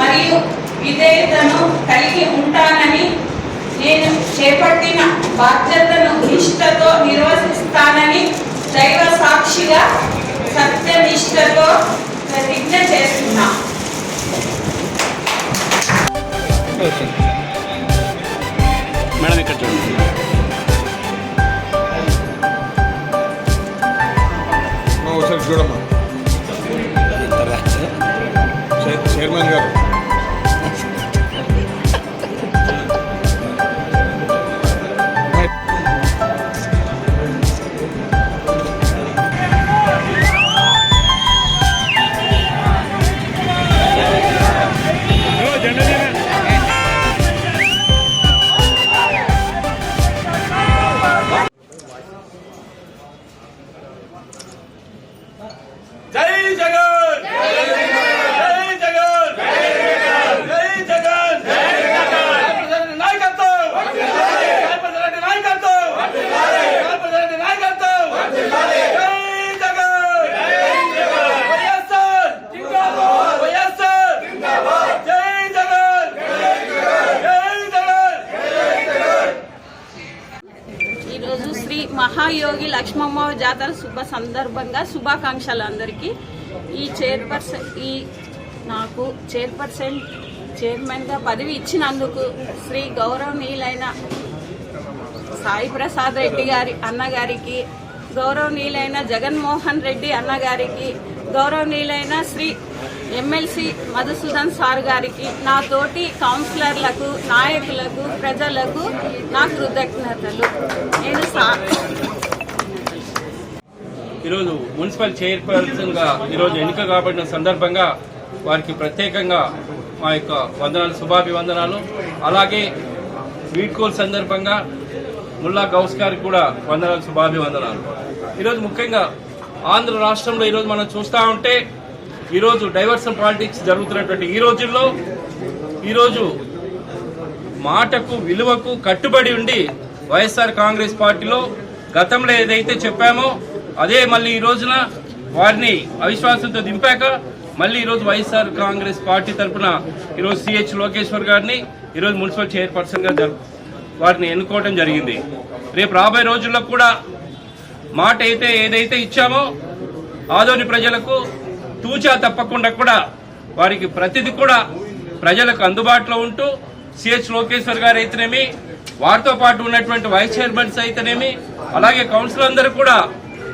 మరియు విధేయతను కలిగి ఉంటానని నేను చేపట్టిన బాధ్యతను నిష్ఠతో నిర్వహిస్తానని దైవ సాక్షిగా సత్యనిష్టతో ప్రతిజ్ఞ చేస్తున్నా. మేడం ఇక్కడ చూడండి. చూడమ్మా. చైర్- చైర్మన్ యోగి లక్ష్మమ్మ జాతర శుభ సందర్భంగా శుభాకాంక్షలు అందరికీ. ఈ చైర్పర్సన్ ఈ నాకు చైర్పర్సన్ చైర్మన్గా పదవి ఇచ్చినందుకు శ్రీ గౌరవనీయులైన సాయి ప్రసాద్ రెడ్డి గారి అన్నగారికి గౌరవనీయులైన జగన్మోహన్ రెడ్డి అన్నగారికి గౌరవనీయులైన శ్రీ ఎమ్మెల్సీ మధుసూదన్ సార్ గారికి నా తోటి కౌన్సిలర్లకు నాయకులకు ప్రజలకు నా కృతజ్ఞతలు. నేను సా ఈరోజు మున్సిపల్ చైర్పర్సన్గా ఈరోజు ఎన్నిక కాబడిన సందర్భంగా వారికి ప్రత్యేకంగా మా యొక్క వందనాలు శుభాభివందనాలు. అలాగే వీడ్కోల్ సందర్భంగా ముల్లా గౌస్ గారికి కూడా వందనాలు శుభాభివందనాలు. ఈరోజు ముఖ్యంగా ఆంధ్ర రాష్ట్రంలో ఈరోజు మనం చూస్తూ ఉంటే ఈరోజు డైవర్సన్ పాలిటిక్స్ జరుగుతున్నటువంటి ఈ రోజుల్లో ఈరోజు మాటకు విలువకు కట్టుబడి ఉండి వైఎస్ఆర్ కాంగ్రెస్ పార్టీలో గతంలో ఏదైతే చెప్పామో అదే మళ్ళీ ఈ రోజున వారిని అవిశ్వాసంతో దింపాక మళ్ళీ ఈరోజు వైఎస్ఆర్ కాంగ్రెస్ పార్టీ తరఫున ఈరోజు సిహెచ్ లోకేశ్వర్ గారిని ఈరోజు మున్సిపల్ చైర్పర్సన్గా వారిని ఎన్నుకోవడం జరిగింది. రేపు రాబోయే రోజుల్లో కూడా మాట అయితే ఏదైతే ఇచ్చామో ఆదోని ప్రజలకు తూచా తప్పకుండా కూడా వారికి ప్రతిదీ కూడా ప్రజలకు అందుబాటులో ఉంటూ సిహెచ్ లోకేశ్వర్ గారు అయితేనేమి వారితో పాటు ఉన్నటువంటి వైస్ చైర్మన్స్ అయితేనేమి అలాగే కౌన్సిల్ అందరూ కూడా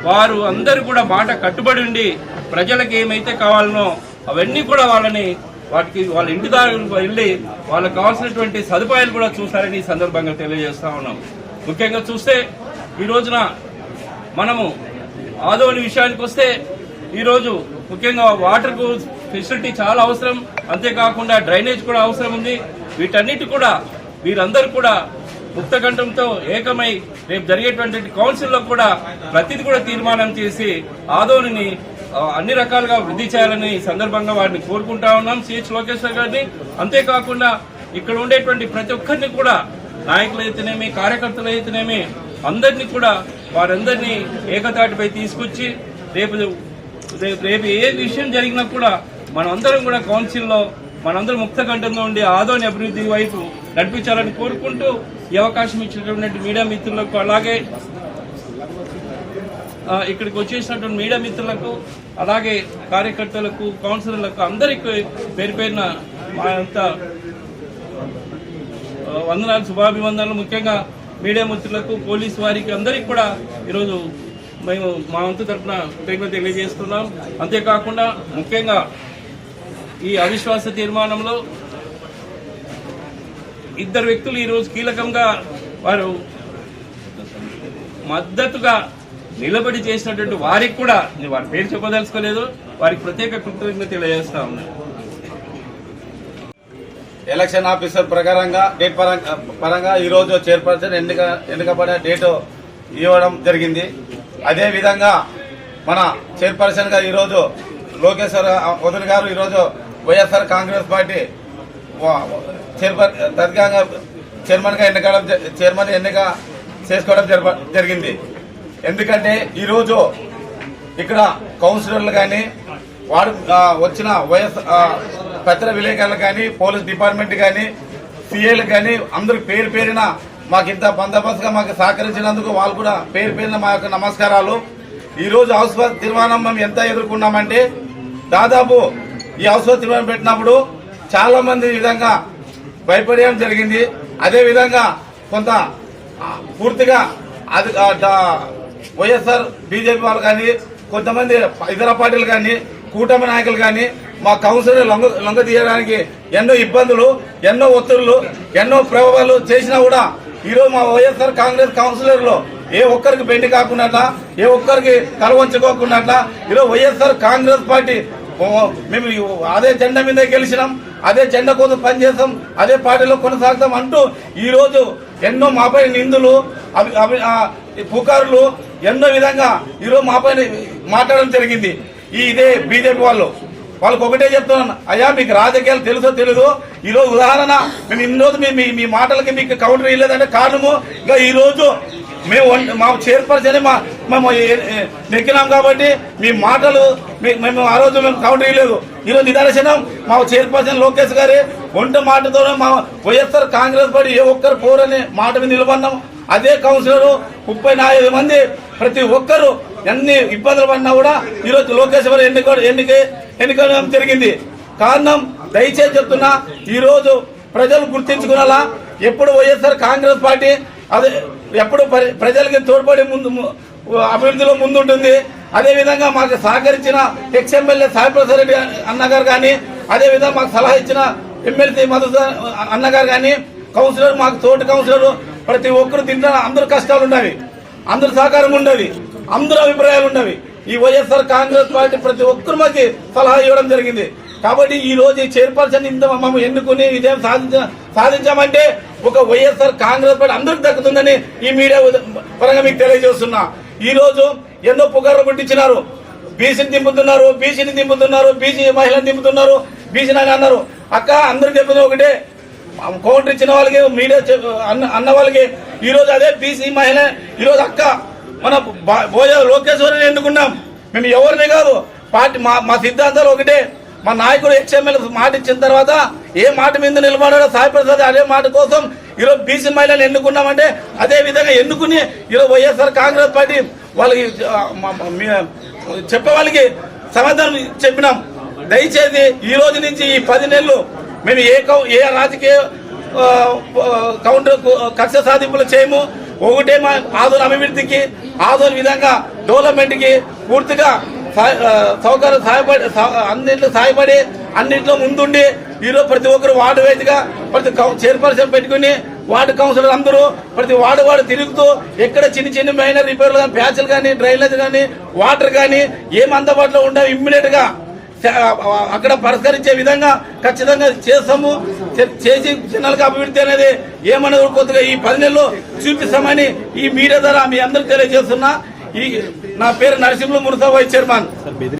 వారు అందరూ కూడా మాట కట్టుబడి ఉండి ప్రజలకు ఏమైతే కావాలనో అవన్నీ కూడా వాళ్ళని వాటికి వాళ్ళ ఇంటి దారులకు వెళ్ళి వాళ్ళకి కావాల్సినటువంటి సదుపాయాలు కూడా చూస్తారని ఈ సందర్భంగా తెలియజేస్తా ఉన్నాం. ముఖ్యంగా చూస్తే ఈ రోజున మనము ఆదోని విషయానికి వస్తే ఈరోజు ముఖ్యంగా వాటర్ ఫెసిలిటీ చాలా అవసరం. అంతేకాకుండా డ్రైనేజ్ కూడా అవసరం ఉంది. వీటన్నిటి కూడా వీరందరూ కూడా ముక్తకంఠంతో ఏకమై రేపు జరిగేటువంటి కౌన్సిల్లో కూడా ప్రతిది కూడా తీర్మానం చేసి ఆదోనిని అన్ని రకాలుగా వృద్ధి చేయాలని సందర్భంగా వారిని కోరుకుంటా ఉన్నాం సిహెచ్ లోకేశ్వర్ గారిని. అంతేకాకుండా ఇక్కడ ఉండేటువంటి ప్రతి ఒక్కరిని కూడా నాయకులు అయితేనేమి కార్యకర్తలు అయితేనేమి అందరినీ కూడా వారందరినీ ఏకతాటిపై తీసుకొచ్చి రేపు రేపు రేపు ఏ విషయం జరిగినా కూడా మనమందరం కూడా కౌన్సిల్లో మనందరం ముక్త కంఠంలో ఉండి ఆదోని అభివృద్ధి వైపు నడిపించాలని కోరుకుంటూ ఈ అవకాశం ఇచ్చినటువంటి మీడియా మిత్రులకు అలాగే ఇక్కడికి వచ్చేసినటువంటి మీడియా మిత్రులకు అలాగే కార్యకర్తలకు కౌన్సిలర్లకు అందరికీ పేరు పేరున మా వందనాలు శుభాభివందనాలు. ముఖ్యంగా మీడియా మిత్రులకు పోలీస్ వారికి అందరికీ కూడా ఈరోజు మేము మా వంతు తరఫున కృతజ్ఞత తెలియజేస్తున్నాం. అంతేకాకుండా ముఖ్యంగా ఈ అవిశ్వాస తీర్మానంలో ఇద్దరు వ్యక్తులు ఈరోజు కీలకంగా వారు మద్దతుగా నిలబడి చేసినటువంటి వారికి కూడా నేను వారి పేరు చెప్పదలుచుకోలేదు. వారికి ప్రత్యేక కృతజ్ఞత తెలియజేస్తా ఉన్నాను ఎలక్షన్ ఆఫీసర్ ప్రకారంగా డేట్ పరంగా పరంగా ఈరోజు చైర్పర్సన్ ఎన్నిక ఎన్నికబడిన డేటు ఇవ్వడం జరిగింది. అదేవిధంగా మన చైర్పర్సన్గా ఈరోజు లోకేశ్వర వదులు గారు ఈరోజు వైఎస్ఆర్ కాంగ్రెస్ పార్టీ చైర్మన్ చైర్పర్ చైర్మన్గా ఎన్నికడం చైర్మన్ ఎన్నిక చేసుకోవడం జరిగింది. ఎందుకంటే ఈరోజు ఇక్కడ కౌన్సిలర్లు కానీ వాడు వచ్చిన వైఎస్ పత్ర విలేకరులు కానీ పోలీస్ డిపార్ట్మెంట్ కానీ సీఏలు కానీ అందరు పేరు పేరిన మాకు ఇంత బందోబస్తుగా మాకు సహకరించినందుకు వాళ్ళు కూడా పేరు పేరిన మా యొక్క నమస్కారాలు. ఈరోజు రోజు తీర్మానం మేము ఎంత ఎదుర్కొన్నామంటే దాదాపు ఈ హౌస్ తీర్మానం పెట్టినప్పుడు చాలా మంది విధంగా భయపడేయడం జరిగింది. అదే విధంగా కొంత పూర్తిగా అది వైఎస్ఆర్ బీజేపీ వాళ్ళు కానీ కొంతమంది ఇతర పార్టీలు కానీ కూటమి నాయకులు కానీ మా కౌన్సిలర్ లొంగ లొంగ తీయడానికి ఎన్నో ఇబ్బందులు ఎన్నో ఒత్తిళ్ళు ఎన్నో ప్రభావాలు చేసినా కూడా ఈరోజు మా వైఎస్ఆర్ కాంగ్రెస్ కౌన్సిలర్లు ఏ ఒక్కరికి బెండి కాకుండా ఏ ఒక్కరికి కలవంచుకోకుండా ఈరోజు వైఎస్ఆర్ కాంగ్రెస్ పార్టీ మేము అదే జెండా మీద గెలిచినాం అదే జెండా కోసం పనిచేస్తాం అదే పార్టీలో కొనసాగుతాం అంటూ ఈ రోజు ఎన్నో మాపై నిందులు అవి అవి పుకారులు ఎన్నో విధంగా ఈరోజు మాపై మాట్లాడడం జరిగింది. ఈ ఇదే బీజేపీ వాళ్ళు. వాళ్ళకి ఒకటే చెప్తున్నాను అయ్యా మీకు రాజకీయాలు తెలుసో తెలీదు? ఈ రోజు ఉదాహరణ మేము ఇన్ని రోజు మీ మీ- మాటలకి మీకు కౌంటర్ ఇవ్వలేదంటే కారణము ఇంకా ఈరోజు మేము వన్- మా చైర్పర్సన్ మా మేము నెక్కినాం కాబట్టి మీ మాటలు మేము ఆ రోజు మేము కౌంటర్ ఇవ్వలేదు ఈరోజు నిదర్శనం మా చైర్పర్సన్ లోకేష్ గారి ఒంట మాటతోనే మా వైఎస్ఆర్ కాంగ్రెస్ పార్టీ ఏ ఒక్కరు పోరని మాట మీద నిలబడినాం అదే కౌన్సిలర్ ముప్పై నాలుగు మంది ప్రతి ఒక్కరు ఎన్ని ఇబ్బందులు పడినా కూడా ఈరోజు లోకేష్ గారు ఎన్నిక ఎన్నిక ఎన్నికడం జరిగింది. కారణం దయచేసి చెప్తున్నా ఈరోజు ప్రజలు గుర్తించుకునేలా ఎప్పుడు వైఎస్ఆర్ కాంగ్రెస్ పార్టీ అదే ఎప్పుడు ప్రజలకి తోడ్పడే ముందు అభివృద్ధిలో ముందుంటుంది. అదేవిధంగా మాకు సహకరించిన ఎక్స్ ఎమ్మెల్యే సాయిప్రసాద్ రెడ్డి అన్నగారు కానీ అదేవిధంగా మాకు సలహా ఇచ్చిన ఎమ్మెల్సీ మధుసూదన్ అన్నగారు కానీ కౌన్సిలర్ మాకు తోటి కౌన్సిలర్ ప్రతి ఒక్కరు తింటున్న అందరు కష్టాలు ఉన్నవి అందరు సహకారం ఉండవి. అందరు అభిప్రాయాలు ఉన్నవి ఈ వైఎస్ఆర్ కాంగ్రెస్ పార్టీ ప్రతి ఒక్కరి మధ్య సలహా ఇవ్వడం జరిగింది. కాబట్టి ఈ రోజు చైర్పర్సన్ ఇంత మమ్మల్ని ఎన్నుకుని విజయం సాధించ సాధించామంటే ఒక వైఎస్ఆర్ కాంగ్రెస్ పార్టీ అందరికి దక్కుతుందని ఈ మీడియా పరంగా మీకు తెలియజేస్తున్నా. ఈ రోజు ఎన్నో పుకార్లు పుట్టించినారు బీసీని దింపుతున్నారు బీసీని దింపుతున్నారు బీసీ మహిళను దింపుతున్నారు బీసీ అని అన్నారు. అక్క అందరూ చెప్పింది ఒకటే. కౌంటర్ ఇచ్చిన వాళ్ళకి మీడియా అన్న అన్న వాళ్ళకి ఈ రోజు అదే బీసీ మహిళ ఈరోజు అక్క. మన భోజ లోకేశ్వరిని ఎన్నుకున్నాం. మేము ఎవరిని కాదు. పార్టీ మా మా సిద్ధాంతాలు ఒకటే. మా నాయకుడు ఎక్స్ఎంఎల్ మాట ఇచ్చిన తర్వాత ఏ మాట మీద నిలబడాడో సాయి ప్రసాద్ అదే మాట కోసం ఈరోజు బీసీ మహిళలు ఎన్నుకున్నామంటే అదే విధంగా ఎన్నుకుని ఈరోజు వైఎస్ఆర్ కాంగ్రెస్ పార్టీ వాళ్ళకి చెప్పే వాళ్ళకి సమాధానం చెప్పినాం. దయచేసి ఈ రోజు నుంచి ఈ పది నెలలు మేము ఏ కౌ ఏ రాజకీయ కౌంటర్ కక్ష సాధింపులు చేయము. ఒకటే మా ఆదోళన అభివృద్ధికి ఆదోళన విధంగా డెవలప్మెంట్కి పూర్తిగా సౌకర్యం సహాయపడి అన్నింటిలో సహాయపడి అన్నింటిలో ముందుండి ఈరోజు ప్రతి ఒక్కరు వార్డు వేదిగా ప్రతి కౌ- చైర్పర్సన్ పెట్టుకుని వార్డు కౌన్సిలర్ అందరూ ప్రతి వార్డు వాడు తిరుగుతూ ఎక్కడ చిన్న చిన్న మైనర్ రిపేర్లు కానీ ప్యాచ్లు కానీ డ్రైనేజ్ కానీ వాటర్ కానీ ఏం అందుబాటులో ఉండవు ఇమ్మీడియట్గా. అక్కడ పరిష్కరించే విధంగా ఖచ్చితంగా చేస్తాము. చే- చేసి జనాలకు అభివృద్ధి అనేది ఏమనేది కొద్దిగా ఈ పది నెలలు చూపిస్తామని ఈ మీడియా ద్వారా మీ అందరికి తెలియజేస్తున్నా. ఈ నా పేరు నరసింహ మున్సా వైస్ చైర్మన్.